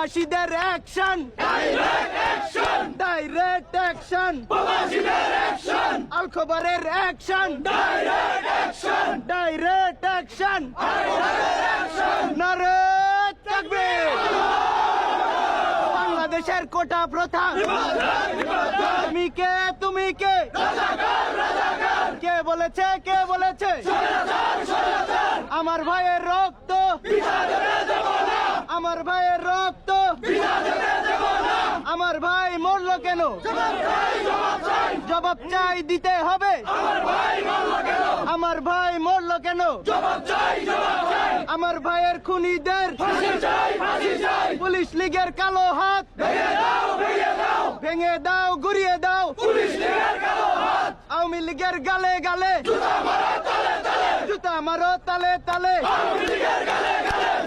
প্রবাসীদের action direct action আল খবরের অ্যাকশন ডাইরেক্ট অ্যাকশন নারে তাকবীর বাংলাদেশের কোটা প্রথা! তুমি কে? তুমি কে? কে বলেছে? কে বলেছে? আমার ভাইয়ের রক্ত! আমার ভাইয়ের রক্ত আমার ভাই মরলো কেন? জবাব চাই দিতে হবে। আমার ভাই মরলো কেন? আমার ভাইয়ের খুনিদের। পুলিশ লীগের কালো হাত। ভেঙে দাও, গুড়িয়ে দাও। আওয়ামী লীগের গালে গালে। জুতা মারো, তালে তালে।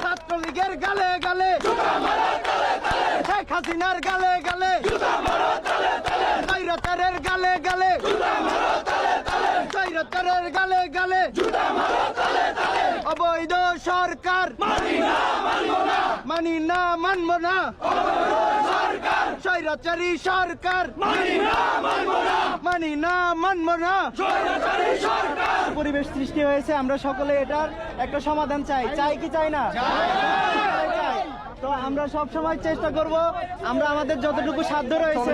ছাত্র লীগের গালে গালে। হাসিনার গালে গালে। কৈরতারের গালে গালে। কৈরতারের গালে গালে। অবৈধ সরকার। মানি না, মানব না। স্বৈরাচারী সরকার। মানি না, মানব না। পরিবেশ সৃষ্টি হয়েছে, আমরা সকলে এটার একটা সমাধান চাই। চাই কি চাই না। তো আমরা সব সময় চেষ্টা করব আমরা আমাদের যতটুকু সাধ্য রয়েছে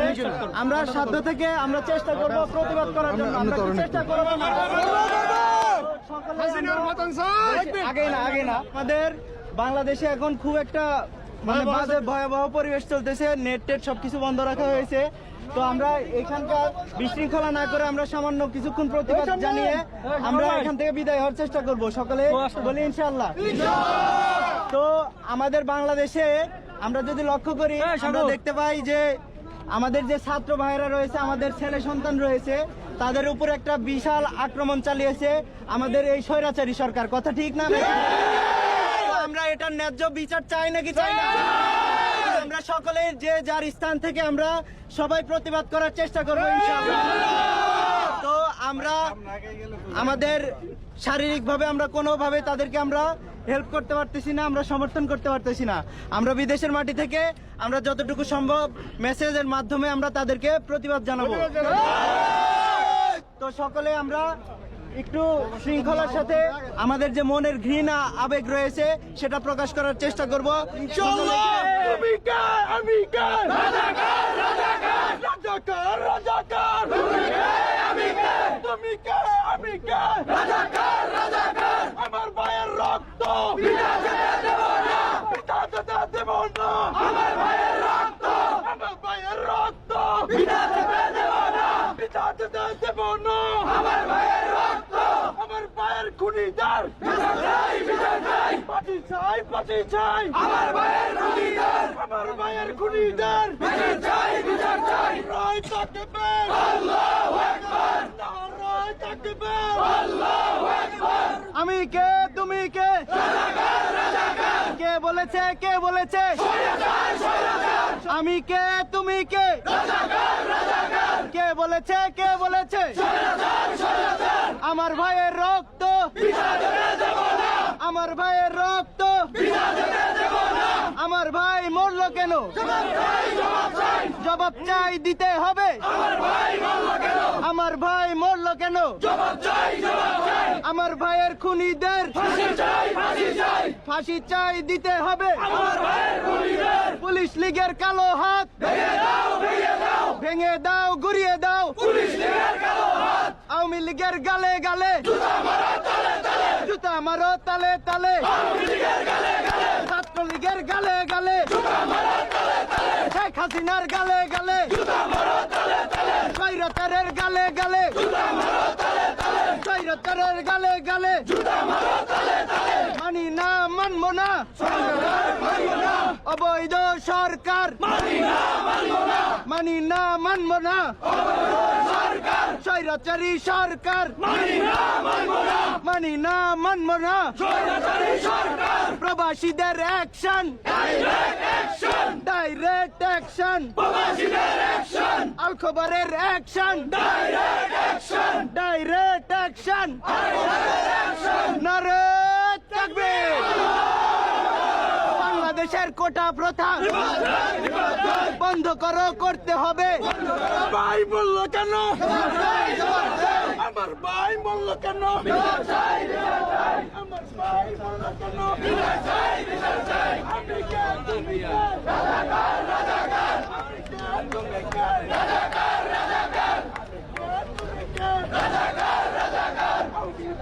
আমরা সাধ্য থেকে আমরা চেষ্টা করব প্রতিবাদ করার জন্য। আমরা চেষ্টা করব? আমরা- আগে না আগে না। আমাদের বাংলাদেশে এখন খুব একটা মানে বাজে ভয়াবহ পরিবেশ চলতেছে। নেট টেট সবকিছু বন্ধ রাখা হয়েছে। তো আমরা এখানকার বিশৃঙ্খলা না করে আমরা সামান্য কিছুক্ষণ প্রতিবাদ জানিয়ে আমরা এখান থেকে বিদায় হওয়ার চেষ্টা করব। সকলে বলি ইনশাআল্লাহ! তো আমাদের বাংলাদেশে আমরা যদি লক্ষ্য করি আমরা দেখতে পাই যে আমাদের যে ছাত্র ভাইরা রয়েছে আমাদের ছেলে সন্তান রয়েছে তাদের উপর একটা বিশাল আক্রমণ চালিয়েছে আমাদের এই স্বৈরাচারী সরকার। কথা ঠিক না আমরা এটার ন্যায্য বিচার চাই নাকি চাই না? আমরা সকলে যে যার স্থান থেকে আমরা সবাই প্রতিবাদ করার চেষ্টা করব তো আমরা আমাদের শারীরিকভাবে আমরা কোনোভাবে তাদেরকে আমরা হেল্প করতে পারতেছি না আমরা সমর্থন করতে পারতেছি না। আমরা বিদেশের মাটি থেকে আমরা যতটুকু সম্ভব মেসেজের মাধ্যমে আমরা তাদেরকে প্রতিবাদ জানাব। তো সকলে আমরা একটু শৃঙ্খলার সাথে আমাদের যে মনের ঘৃণা আবেগ রয়েছে সেটা প্রকাশ করার চেষ্টা করব। কে রক্ত! আমার ভাইয়ের রক্ত! আমার ভাইয়ের রক্ত! আমার ভাইয়ের রক্ত! আমার ভাইয়ের খুনিদার পাটি চাই পাটি চাই! আমার ভাইয়ের খুনিদার আমার ভাইয়ের খুনিদার চাই বিচার চাই! রায় আমি কে? তুমি কে? কে বলেছে কে বলেছে? আমি কে, তুমি কে? কে বলেছে কে বলেছে? আমার ভাইয়ের রক্ত। আমার ভাইয়ের রক্ত। আমার ভাই মরলো কেন? জবাব চাই দিতে হবে। আমার ভাই মরল কেন? আমার ভাইয়ের খুনিদের ফাঁসি চাই দিতে হবে। পুলিশ লীগের কালো হাত। ভেঙে দাও গুড়িয়ে দাও। আওয়ামী লীগের গালে গালে। জুতা মারো তালে তালে। ছাত্র লীগের গালে গালে। শেখ হাসিনার গালে গালে। গালে কৈরতারের গালে গালে। মানি না মানব না। অবৈধ সরকার। মানি না মানব না। স্বৈরাচারী সরকার। মানি না মানব না। প্রবাসীদের অ্যাকশন ডাইরেক্ট অ্যাকশন আল খবরের অ্যাকশন ডাইরেক্ট অ্যাকশন বাংলাদেশের কোটা প্রথা বন্ধ করো, করতে হবে। ভাই বলল কেন? আমার ভাই বলল কেন? আমার ভাই বলল কেন তুমি কে তুমি কে তুমি কে আমি কে রাজাকার রাজাকার রাজাকার রাজাকার তুমি কে আমি কে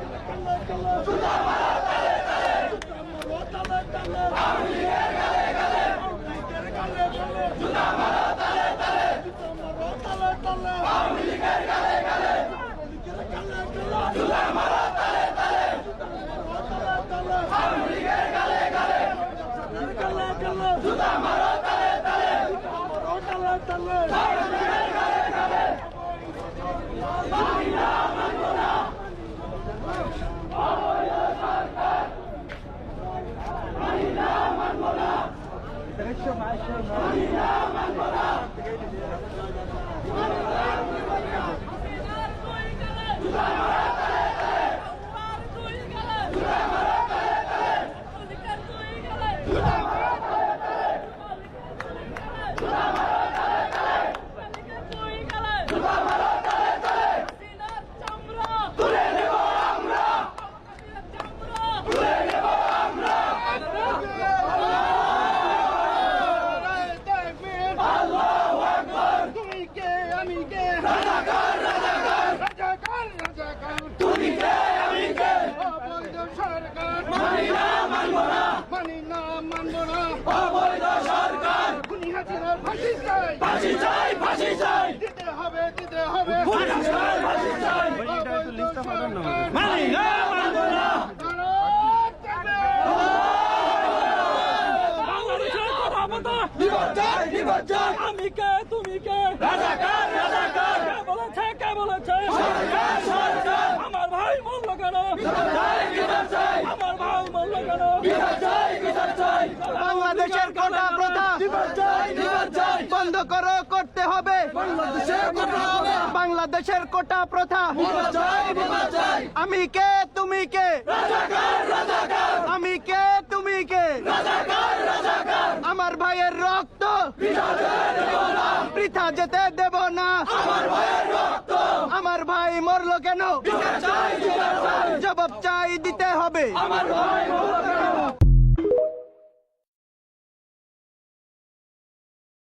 অবৈধ সরকার মানি না মানবো না মানি না মানবো না অবৈধ সরকার খুনি হাসিনার ফাঁসি চাই ফাঁসি চাই ফাঁসি চাই দিতে হবে দিতে মানি না মানবো না আমি কে তুমি কে রাজাকার রাজাকার কে বলেছে কে বলেছে সরকার সরকার আমার ভাই বলল কেন চাই বিচার চাই আমার ভাই বলল কেন বিচার চাই বিচার চাই বাংলাদেশের কোটা প্রথা বিপর্যয় বিপর্যয় বন্ধ করো করতে হবে বাংলাদেশে কথা হবে বাংলাদেশের কোটা প্রথা। আমি কে তুমি কে? আমি কে তুমি কে? আমার ভাইয়ের রক্ত। পৃথা যেতে দেব না। আমার ভাই মরলো কেন? জবাব চাই দিতে হবে। আমার ভাই